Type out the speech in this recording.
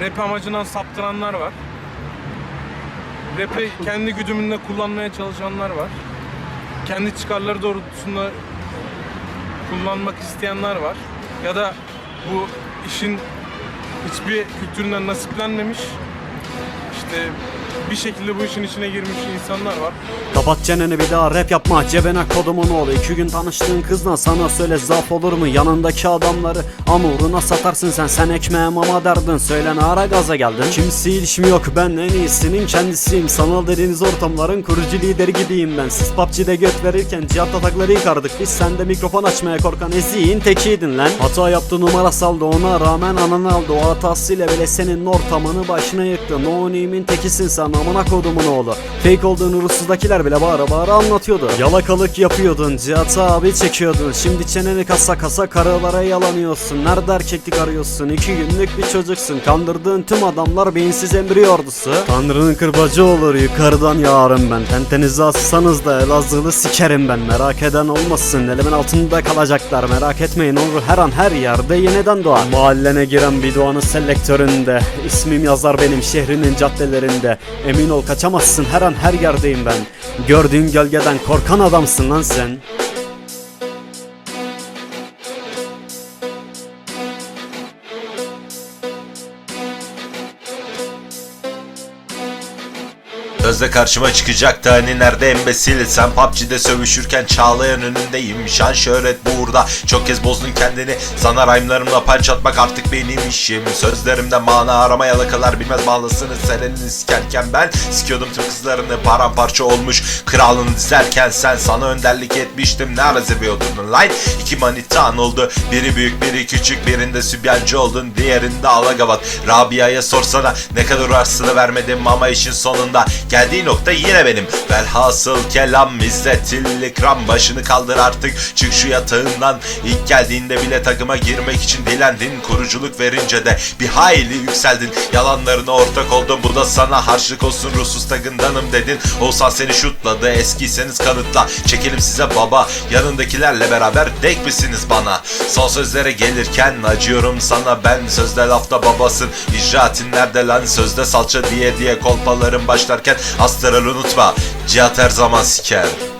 rap amacından saptıranlar var. Rap'i kendi güdümünde kullanmaya çalışanlar var. Kendi çıkarları doğrultusunda kullanmak isteyenler var. Ya da bu işin hiçbir kültüründen nasiplenmemiş. İşte bir şekilde bu işin içine girmiş insanlar var. Kapat çeneni bir daha rap yapma. Cebine kodumun oğlu İki gün tanıştığın kızla sana söyle zaf olur mu? Yanındaki adamları amuruna satarsın sen. Sen ekmeğe mama derdin. Söyle ne ara gaza geldin? Kimsi ilişim yok ben en iyisinin kendisiyim. Sanal dediğiniz ortamların kurucu lideri gibiyim ben. Siz PUBG'de göt verirken cihat atakları yıkardık. Biz sende mikrofon açmaya korkan eziğin tekiydin lan. Hata yaptı numara saldı. Ona rağmen ananı aldı. O hatasıyla bile senin ortamını başına yıktı. No tekisin sen amına kodumun oğlu. Fake olduğunu ruhsuzdakiler bile bağıra bağıra anlatıyordu. Yalakalık yapıyordun Cihat abi çekiyordun. Şimdi çeneni kasa kasa karılara yalanıyorsun. Nerede erkeklik arıyorsun? İki günlük bir çocuksun. Kandırdığın tüm adamlar beyinsiz embriyo ordusu. Tanrının kırbacı olur yukarıdan yağarım ben. Tentenizi assanız da Elazığlı sikerim ben. Merak eden olmasın elimin altında kalacaklar. Merak etmeyin olur her an her yerde yeniden doğar. Mahallene giren bir doğanın selektöründe İsmim yazar benim şehrinin caddelerinde Emin ol kaçamazsın. Her an her yerdeyim ben. Gördüğün gölgeden korkan adamsın lan sen Sözde karşıma çıkacaktı hani nerede embesil? Sen PUBG'de sövüşürken Çağlayan önündeyim. Şan şöhret bu uğurda. Çok kez bozdun kendini. Sana rhyme'larımla punch atmak artık benim işim. Sözlerimde mana arama yalakalar bilmez bağlasını Selenini sikerken ben sikiyordum tüm kızlarını. Paramparça olmuş kralını dizerken Sen sana önderlik etmiştim. Ne ara seviyordun lan? İki manitan oldu. Biri büyük biri küçük. Birinde sübyancı oldun diğerinde alagavat. Rabia'ya sorsana ne kadar arsını vermedim ama işin sonunda Geldiği nokta yine benim. Velhasıl kelam izzetil ikram Başını kaldır artık. Çık şu yatağından. İlk geldiğinde bile takıma girmek için dilendin. Kuruculuk verince de bir hayli yükseldin. Yalanlarına ortak oldum. Bu da sana harçlık olsun. Ruhsuz takındanım dedin. Olsan seni şutladı. Eskiyseniz kanıtla. Çekelim size baba. Yanındakilerle beraber denk misiniz bana? Son sözlere gelirken acıyorum sana. Ben Sözde lafta babasın. İcraatin nerede lan? Sözde salça diye diye kolpaların başlarken Astral unutma. Cihat her zaman siker